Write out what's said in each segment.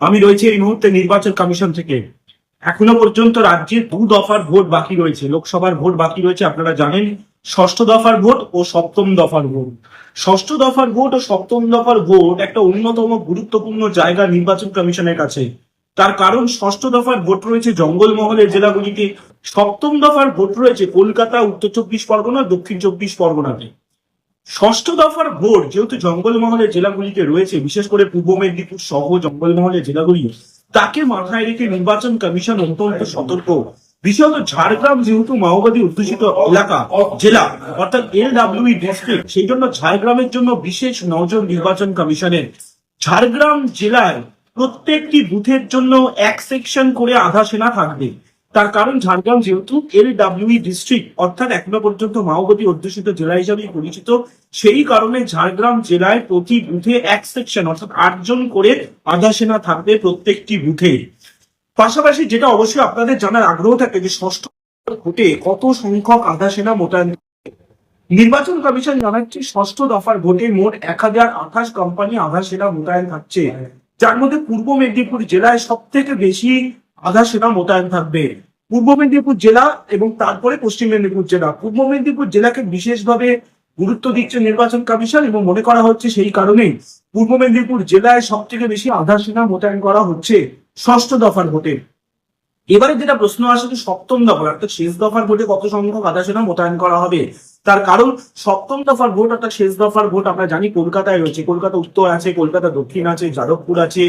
আমি রয়েছে এই মুহূর্তে নির্বাচন কমিশন থেকে। এখনও পর্যন্ত রাজ্যে দু দফার ভোট বাকি রয়েছে। লোকসভার ভোট বাকি রয়েছে, আপনারা জানেন। ষষ্ঠ দফার ভোট ও সপ্তম দফার ভোট। ষষ্ঠ দফার ভোট ও সপ্তম দফার ভোট একটা অন্যতম গুরুত্বপূর্ণ জায়গা নির্বাচন কমিশনের কাছে। তার কারণ, ষষ্ঠ দফার ভোট রয়েছে জঙ্গলমহলের জেলাগুলিতে। সপ্তম দফার ভোট রয়েছে কলকাতা, উত্তর চব্বিশ পরগনা, দক্ষিণ চব্বিশ পরগনাতে। ষষ্ঠ দফার ভোট যেহেতু জঙ্গলমহলের জেলাগুলিতে রয়েছে, বিশেষ করে পূর্ব মেদিনীপুর সহ জঙ্গলমহলের জেলাগুলি, তাকে মাথায় রেখে নির্বাচন কমিশন অত্যন্ত সতর্ক। বিশেষত ঝাড়গ্রাম যেহেতু মাওবাদী অধ্যুষিত এলাকা, জেলা, অর্থাৎ এল ডাব্লিউ ডিস্ট্রিক্ট, সেই জন্য ঝাড়গ্রামের জন্য বিশেষ নজর নির্বাচন কমিশনের। ঝাড়গ্রাম জেলায় প্রত্যেকটি বুথের জন্য এক সেকশন করে আধা সেনা থাকবে। তার কারণ ঝাড়গ্রাম যেহেতু এল ডাব্লিউ ডিস্ট্রিক্ট অর্থাৎ এখনও পর্যন্ত মাওবাদী অধ্যুষিত জেলা হিসাবেই পরিচিত, সেই কারণে ঝাড়গ্রাম জেলায় প্রতি বুথে এক সেকশন অর্থাৎ আটজন করে আধা সেনা থাকবে প্রত্যেকটি বুথে। পাশাপাশি যেটা অবশ্যই আপনাদের জানার আগ্রহ থাকে যে ষষ্ঠ ভোটে কত সংখ্যক আধা সেনা মোতায়েন নির্বাচন কমিশন জানাচ্ছে ষষ্ঠ দফার ভোটে মোট এক হাজার আঠাশ কোম্পানি আধা সেনা মোতায়েন থাকছে। যার মধ্যে পূর্ব মেদিনীপুর জেলায় সব থেকে বেশি আধা সেনা মোতায়েন থাকবে। পূর্ব মেদিনীপুর জেলা এবং তারপরে পশ্চিম মেদিনীপুর জেলা। পূর্ব মেদিনীপুর জেলাকে বিশেষভাবে গুরুত্ব দিচ্ছে নির্বাচন কমিশন এবং মনে করা হচ্ছে সেই কারণেই পূর্ব মেদিনীপুর জেলায় সব থেকে বেশি আধা সেনা মোতায়েন করা হচ্ছে ষষ্ঠ দফার ভোটে। এবারে যেটা প্রশ্ন আসে যে সপ্তম দফার, অর্থাৎ শেষ দফার ভোটে কত সংখ্যক আধা সেনা মোতায়েন করা হবে? তার কারণ সপ্তম দফার ভোট, অর্থাৎ শেষ দফার ভোট আমরা জানি কলকাতায় রয়েছে। কলকাতা উত্তর আছে, কলকাতা দক্ষিণ আছে, যাদবপুর আছে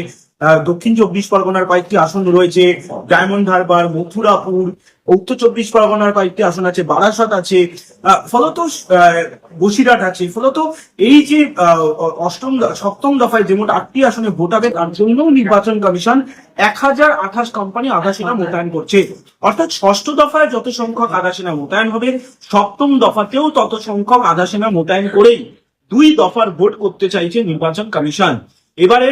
দক্ষিণ চব্বিশ পরগনার কয়েকটি আসন রয়েছে। ডায়মন্ড হারবার, মথুরাপুর, উত্তর চব্বিশ পরগনার কয়েকটি আসন আছে, বারাসাত আছে। ফলত বসিরহাট আছে। ফলত এই যে অষ্টম সপ্তম দফায় যে মোট আটটি আসনে ভোট হবে তার জন্য নির্বাচন কমিশন এক হাজার আঠাশ কোম্পানি আধা সেনা মোতায়েন করছে। অর্থাৎ ষষ্ঠ দফায় যত সংখ্যক আধা সেনা মোতায়েন হবে, সপ্তম দফাতেও তত সংখ্যক আধা সেনা মোতায়েন করেই দুই দফার ভোট করতে চাইছে নির্বাচন কমিশন। এবারে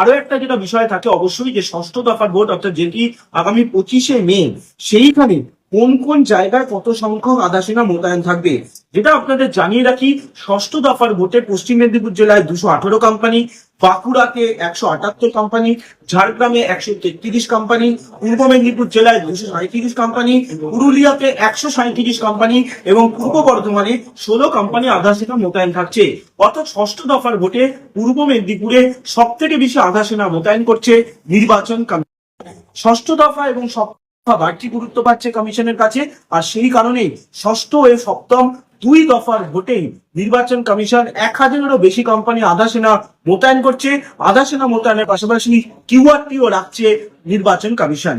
আরও একটা যেটা বিষয় থাকে অবশ্যই যে ষষ্ঠ দফার ভোট অর্থাৎ যেটি আগামী পঁচিশে মে, সেইখানে কোন কোন জায়গায় কত সংখ্যক আধা সেনা মোতায়েন থাকবে? যেটা আপনাদের জানিয়ে রাখি, ষষ্ঠ দফার ভোটে পশ্চিম মেদিনীপুর জেলায় দুশো আঠারো কোম্পানি বাঁকুড়াতে একশো আটাত্তর কোম্পানি ঝাড়গ্রামে একশো তেত্রিশ কোম্পানি পূর্ব মেদিনীপুর জেলায় দুশো সাঁত্রিশ কোম্পানি পুরুলিয়াতে একশো সাঁত্রিশ কোম্পানি এবং পূর্ব বর্ধমানে ষোলো কোম্পানি আধা সেনা মোতায়েন থাকছে। অর্থাৎ ষষ্ঠ দফার ভোটে পূর্ব মেদিনীপুরে সব থেকে বেশি আধা সেনা মোতায়েন করছে নির্বাচন ষষ্ঠ দফা এবং দফা বাড়তি গুরুত্ব পাচ্ছে কমিশনের কাছে, আর সেই কারণেই ষষ্ঠ ও সপ্তম দুই দফার ভোটেই নির্বাচন কমিশন এক হাজারেরও বেশি কোম্পানি আধা সেনা মোতায়েন করছে। আধা সেনা মোতায়েনের পাশাপাশি কিউআরটিও রাখছে নির্বাচন কমিশন।